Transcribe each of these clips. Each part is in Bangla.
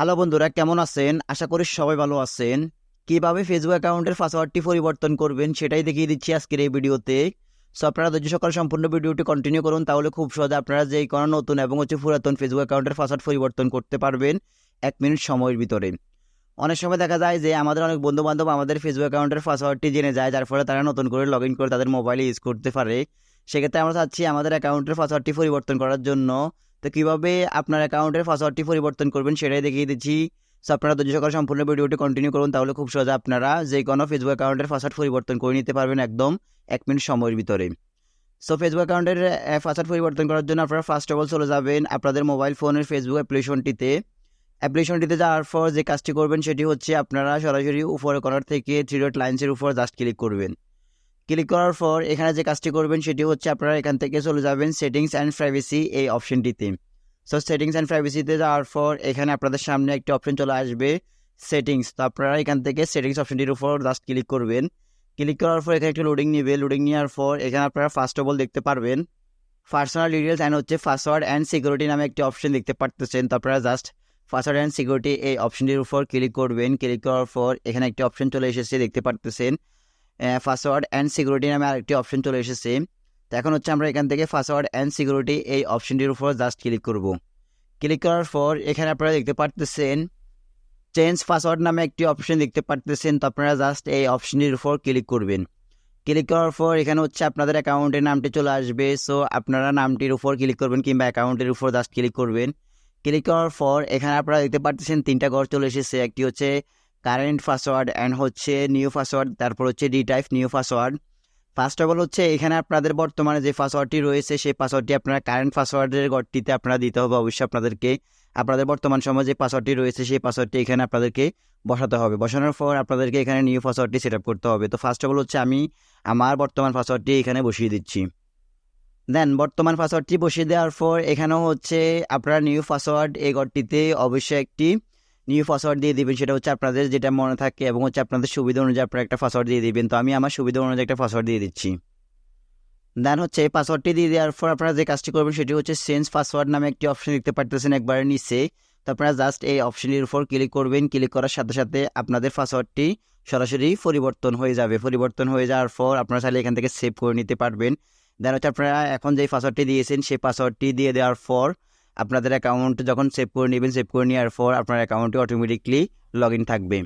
হ্যালো বন্ধুরা, কেমন আছেন? আশা করি সবাই ভালো আছেন। কীভাবে ফেসবুক অ্যাকাউন্টের পাসওয়ার্ডটি পরিবর্তন করবেন সেটাই দেখিয়ে দিচ্ছি আজকের এই ভিডিওতে। সো আপনারা ধৈর্য সকাল সম্পূর্ণ ভিডিওটি কন্টিনিউ করুন, তাহলে খুব সহজে আপনারা যেই কোনো নতুন এবং হচ্ছে পুরাতন ফেসবুক অ্যাকাউন্টের পাসওয়ার্ড পরিবর্তন করতে পারবেন এক মিনিট সময়ের ভিতরে। অনেক সময় দেখা যায় যে আমাদের অনেক বন্ধু বান্ধব আমাদের ফেসবুক অ্যাকাউন্টের পাসওয়ার্ডটি জেনে যায়, যার ফলে তারা নতুন করে লগ ইন করে তাদের মোবাইলে ইউজ করতে পারে। সেক্ষেত্রে আমরা চাচ্ছি আমাদের অ্যাকাউন্টের পাসওয়ার্ডটি পরিবর্তন করার জন্য তো কীভাবে আপনার অ্যাকাউন্টের পাসওয়ার্ডটি পরিবর্তন করবেন সেটাই দেখিয়ে দিচ্ছি। সো আপনারা ধৈর্য সকাল সম্পূর্ণ ভিডিওটি কন্টিনিউ করুন, তাহলে খুব সহজে আপনারা যে কোনো ফেসবুক অ্যাকাউন্টের পাসওয়ার্ড পরিবর্তন করে নিতে পারবেন একদম এক মিনিট সময়ের ভিতরে। সো ফেসবুক অ্যাকাউন্টের পাসওয়ার্ড পরিবর্তন করার জন্য আপনারা ফার্স্ট অফ অল চলে যাবেন আপনাদের মোবাইল ফোনের ফেসবুক অ্যাপ্লিকেশনটিতে অ্যাপ্লিকেশনটিতে যাওয়ার পর যে কাজটি করবেন সেটি হচ্ছে আপনারা সরাসরি উপরে কর্নার থেকে থ্রি ডট লাইন্সের উপর জাস্ট ক্লিক করবেন। ক্লিক করার পর এখানে যে কাজটি করবেন সেটি হচ্ছে আপনারা এখান থেকে চলে যাবেন সেটিংস অ্যান্ড প্রাইভেসি এই অপশনটিতে। সো সেটিংস অ্যান্ড প্রাইভেসিতে যাওয়ার পর এখানে আপনাদের সামনে একটি অপশন চলে আসবে সেটিংস। তো আপনারা এখান থেকে সেটিংস অপশনটির উপর জাস্ট ক্লিক করবেন। ক্লিক করার পর এখানে একটু লোডিং নেবে। লোডিং নেওয়ার পর এখানে আপনারা ফার্স্ট অফ অল দেখতে পারবেন পার্সোনাল ডিটেলস অ্যান্ড হচ্ছে পাসওয়ার্ড অ্যান্ড সিকিউরিটি নামে একটি অপশন দেখতে পারতেছেন। তো আপনারা জাস্ট পাসওয়ার্ড অ্যান্ড সিকিউরিটি এই অপশনটির উপর ক্লিক করবেন। ক্লিক করার পর এখানে একটি অপশন চলে এসেছে দেখতে পারতেছেন। পাসওয়ার্ড অ্যান্ড সিকিউরিটি নামে আরেকটি অপশন চলে এসেছে। তো এখন হচ্ছে আমরা এখান থেকে পাসওয়ার্ড অ্যান্ড সিকিউরিটি এই অপশনটির উপর জাস্ট ক্লিক করব। ক্লিক করার পর এখানে আপনারা দেখতে পারতেছেন চেঞ্জ পাসওয়ার্ড নামে একটি অপশন দেখতে পারতেছেন, তো আপনারা জাস্ট এই অপশনটির উপর ক্লিক করবেন। ক্লিক করার পর এখানে হচ্ছে আপনাদের অ্যাকাউন্টের নামটি চলে আসবে সো আপনারা নামটির উপর ক্লিক করবেন কিংবা অ্যাকাউন্টের উপর জাস্ট ক্লিক করবেন। ক্লিক করার পর এখানে আপনারা দেখতে পারতেছেন তিনটা ঘর চলে এসেছে, একটি হচ্ছে কারেন্ট পাসওয়ার্ড অ্যান্ড হচ্ছে নিউ পাসওয়ার্ড তারপর হচ্ছে D type new password first of all হচ্ছে এখানে আপনাদের বর্তমানে যে পাসওয়ার্ডটি রয়েছে, সেই পাসওয়ার্ডটি আপনারা কারেন্ট পাসওয়ার্ডের ঘরটিতে আপনারা দিতে হবে অবশ্যই আপনাদেরকে। আপনাদের বর্তমান সময় যে পাসওয়ার্ডটি রয়েছে, সেই পাসওয়ার্ডটি এখানে আপনাদেরকে বসাতে হবে। বসানোর পর আপনাদেরকে এখানে নিউ পাসওয়ার্ডটি সেট আপ করতে হবে। তো ফার্স্ট অফ অল হচ্ছে আমি আমার বর্তমান পাসওয়ার্ডটি এখানে বসিয়ে দিচ্ছি। দেন বর্তমান পাসওয়ার্ডটি বসিয়ে দেওয়ার পর এখানেও হচ্ছে আপনারা নিউ পাসওয়ার্ড এই ঘরটিতে অবশ্যই একটি নিউ পাসওয়ার্ড দিয়ে দিবেন, সেটা হচ্ছে আপনাদের যেটা মনে থাকে এবং হচ্ছে আপনাদের সুবিধা অনুযায়ী আপনারা একটা পাসওয়ার্ড দিয়ে দিবেন। তো আমি আমার সুবিধা অনুযায়ী একটা পাসওয়ার্ড দিয়ে দিচ্ছি। দেন হচ্ছে এই পাসওয়ার্ডটি দিয়ে দেওয়ার পর আপনারা যে কাজটি করবেন, সেটি হচ্ছে চেঞ্জ পাসওয়ার্ড নামে একটি অপশন দেখতে পারতেছেন একবারে নিচে। তো আপনারা জাস্ট এই অপশনটির উপর ক্লিক করবেন। ক্লিক করার সাথে সাথে আপনাদের পাসওয়ার্ডটি সরাসরি পরিবর্তন হয়ে যাবে। পরিবর্তন হয়ে যাওয়ার পর আপনারা চাইলে এখান থেকে সেভ করে নিতে পারবেন। দেন হচ্ছে আপনারা এখন যে পাসওয়ার্ডটি দিয়েছেন, সেই পাসওয়ার্ডটি দিয়ে দেওয়ার পর আপনাদের অ্যাকাউন্ট যখন সেভ করে নেবেন সেভ করে নেওয়ার পর আপনার অ্যাকাউন্টে অটোমেটিকলি লগ থাকবে।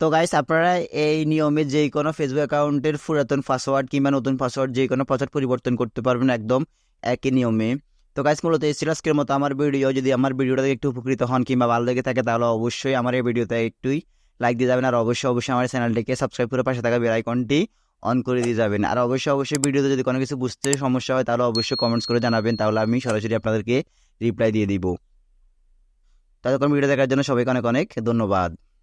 তো গাইস আপনারা এই নিয়মে যে কোনো ফেসবুক অ্যাকাউন্টের পুরাতন পাসওয়ার্ড কিংবা নতুন পাসওয়ার্ড যে কোনো পাসওয়ার্ড পরিবর্তন করতে পারবেন একদম একই নিয়মে। তো গাইস মূলত এই ছিল আজকের মতো আমার ভিডিও যদি আমার ভিডিওটা একটু উপকৃত হন কিংবা ভালো লেগে থাকে, তাহলে অবশ্যই আমার এই ভিডিওতে একটুই লাইক দিয়ে যাবেন। আর অবশ্যই অবশ্যই আমার চ্যানেলটিকে সাবস্ক্রাইব করে পাশে থাকা বেল আইকনটি অন করে দিয়ে যাবেন। আর অবশ্যই অবশ্যই ভিডিওতে যদি কোনো কিছু বুঝতে সমস্যা হয়, তাহলে অবশ্যই কমেন্টস করে জানাবেন। তাহলে আমি সরাসরি আপনাদেরকে রিপ্লাই দিয়ে দিব। ততক্ষণ ভিডিও দেখার জন্য সবাইকে অনেক অনেক ধন্যবাদ।